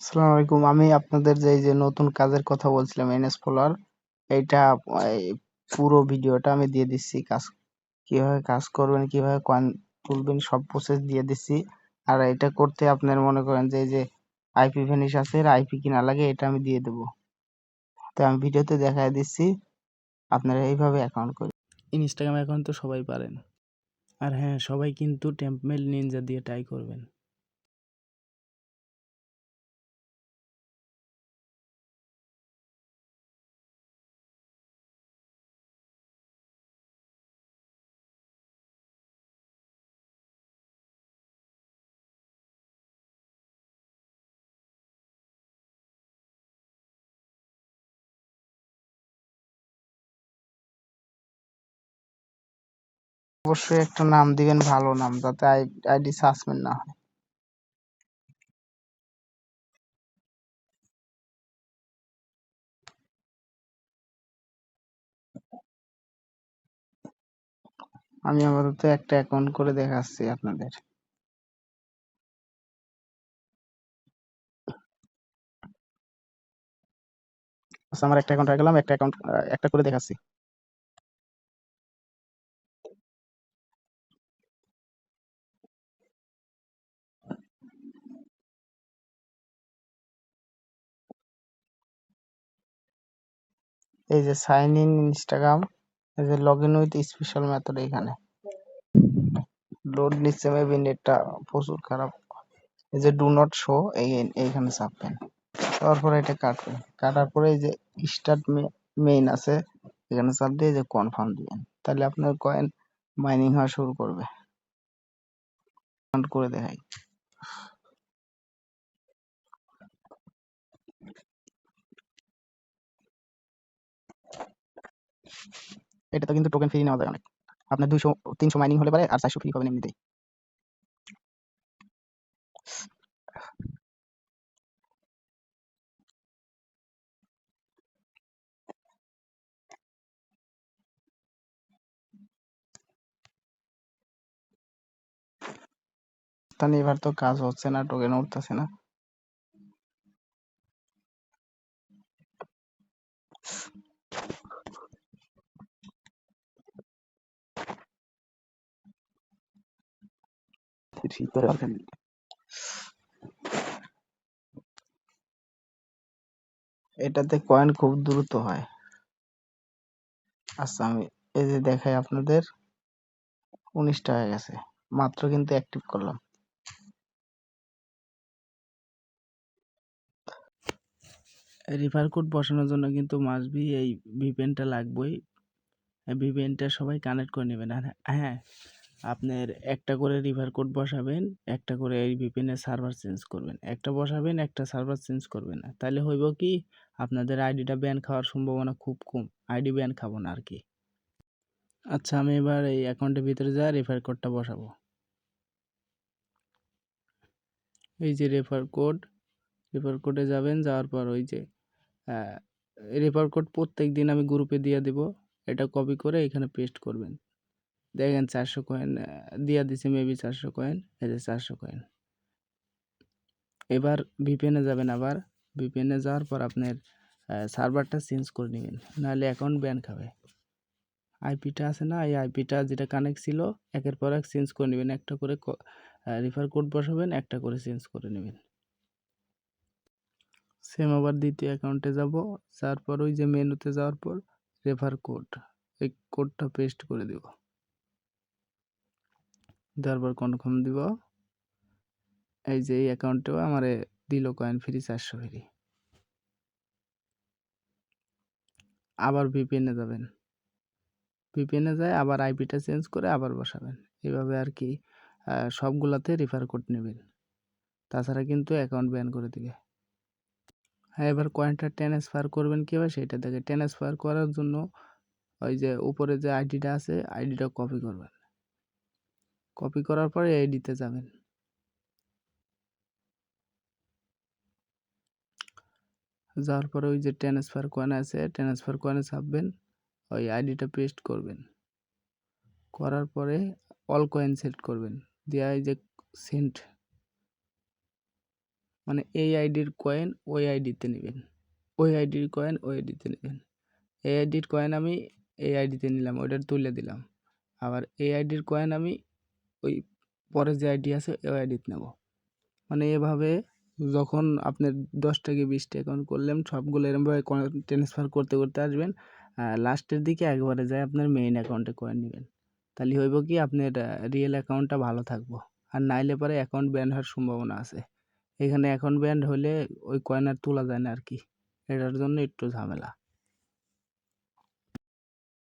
আসসালামু আলাইকুম। আমি আপনাদের যে যে নতুন কাজের কথা বলছিলাম, এনএস ফলোয়ার এইটা, এই পুরো ভিডিওটা আমি দিয়ে দিচ্ছি। কাজ, কীভাবে কাজ করবেন, কীভাবে কয়েন তুলবেন, সব প্রসেস দিয়ে দিচ্ছি। আর এটা করতে আপনার মনে করেন যে, এই যে আইপি ভ্যানিশ আছে আইপি কিনা লাগে, এটা আমি দিয়ে দেবো। তো আমি ভিডিওতে দেখায় দিচ্ছি, আপনারা এইভাবে অ্যাকাউন্ট করবেন ইনস্টাগ্রাম অ্যাকাউন্ট তো সবাই পারেন। আর হ্যাঁ সবাই কিন্তু টেম্পমেল নিনজা দিয়ে ট্রাই করবেন। অবশ্যই একটা নাম দিবেন, ভালো নাম, যাতে আইডি সাসপেন্ড না হয়। আমি আপাতত একটা অ্যাকাউন্ট করে দেখাচ্ছি আপনাদের। আচ্ছা আমার একটা অ্যাকাউন্ট গেলাম একটা অ্যাকাউন্ট একটা করে দেখাচ্ছি। এই যে সাইন ইন ইনস্টাগ্রাম এই যে log in with special method এখানে লোড নিচ্ছে মেবি নেটটা প্রচুর খারাপ। এই যে ডু নট শো এই এইখানে চাপবেন তারপরে এটা কাটবেন কাটার পরে এই যে স্টার্ট মেইন আছে, এখানে চাপ দিয়ে যে কনফার্ম দিবেন তাহলে আপনার কয়েন মাইনিং হওয়া শুরু করবে। করে দেখাই। এটাতে কিন্তু টোকেন ফ্রি নেওয়া যায় অনেক। আপনার দুইশো, তিনশো মাইনিং হলে পারে, আর চারশো ফ্রি পাবেন এমনিতেই। তাহলে এবার তো কাজ হচ্ছে না টোকেন উঠতেছে না। এটাতে কয়েন খুব দ্রুত হয়। আচ্ছা আমি এই যে দেখাই আপনাদের উনিশটা হয়ে গেছে। মাত্র কিন্তু অ্যাক্টিভ করলাম। রিফার কোড বসানোর জন্য কিন্তু মাসবি এই ভিপিএনটা লাগবেই। ভিপিএনটা সবাই কানেক্ট করে নেবেন। আর হ্যাঁ আপনার একটা করে রিভার কোড বসাবেন, একটা করে এই ভিপিএনের সার্ভার চেঞ্জ করবেন। একটা বসাবেন, একটা সার্ভার চেঞ্জ করবেন না। তাহলে হইব কি, আপনাদের আইডিটা ব্যান খাওয়ার সম্ভাবনা খুব কম। আইডি ব্যান খাব না আর কি আচ্ছা আমি এবার এই অ্যাকাউন্টের ভিতরে যা রেফার কোডটা বসাবো। এই যে রেফার কোড রেফার কোডে যাবেন, যাওয়ার পর ওই যে রেফার কোড প্রত্যেক দিন আমি গ্রুপে দিয়ে দেব। এটা কপি করে এখানে পেস্ট করবেন। দেখেন চারশো কয়েন দিয়া দিছে মেবি চারশো কয়েন এই যে চারশো কয়েন এবার ভিপিএনে যাবেন আবার। ভিপিএনে যাওয়ার পর আপনার সার্ভারটা চেঞ্জ করে নেবেন। নাহলে অ্যাকাউন্ট ব্যান খাবে। আইপিটা আছে না, এই আইপিটা যেটা কানেক্ট ছিল, একের পর এক চেঞ্জ করে নেবেন। একটা করে রিফার কোড বসাবেন, একটা করে চেঞ্জ করে নেবেন। সেম আবার দ্বিতীয় অ্যাকাউন্টে যাব। তারপর ওই যে মেনুতে যাওয়ার পর রেফার কোড এই কোডটা পেস্ট করে দেব। তারপর কনফার্ম দিব। এই যে এই অ্যাকাউন্টেও আমারে দিল কয়েন ফ্রি চারশো ফ্রি আবার ভিপিএনে যাবেন। ভিপিএনে যায়, আবার আইপিটা চেঞ্জ করে আবার বসাবেন। এভাবে আর কি সবগুলাতে রেফার কোড নেবেন। তাছাড়া কিন্তু অ্যাকাউন্ট ব্যান করে দিবে। হ্যাঁ এবার কয়েনটা ট্রান্সফার করবেন কীভাবে সেটা দেখে। ট্রান্সফার করার জন্য ওই যে উপরে যে আইডিটা আছে আইডিটা কপি করবেন। কপি করার পরে আইডিতে যাবেন। যাওয়ার পরে ওই যে ট্রান্সফার কয়েন আছে ট্রান্সফার কয়েনে চাপবেন ওই আইডিটা পেস্ট করবেন। করার পরে অল কয়েন সেট করবেন। দেওয়া যে সেন্ট মানে এই আইডির কয়েন ওই আইডিতে নেবেন। ওই আইডির কয়েন ওই আইডিতে নেবেন। এই আইডির কয়েন আমি এই আইডিতে নিলাম, ওইটা তুলে দিলাম। আবার এই আইডির কয়েন আমি ওই পরে যে আইডি আছে, ওই আইডিতে নেব। মানে এভাবে যখন আপনার দশ টাকা বিশ টাকা অ্যাকাউন্ট করলেন, সবগুলো এরমভাবে ট্রান্সফার করতে করতে আসবেন লাস্টের দিকে একবারে যায় আপনার মেইন অ্যাকাউন্টে কয়েন নেবেন। তাহলে হইব কি, আপনার রিয়েল অ্যাকাউন্টটা ভালো থাকব। আর নাইলে পরে অ্যাকাউন্ট ব্যান হওয়ার সম্ভাবনা আছে। এখানে অ্যাকাউন্ট ব্যান হলে ওই কয়েন আর তোলা যায় না আর কি এটার জন্য একটু ঝামেলা।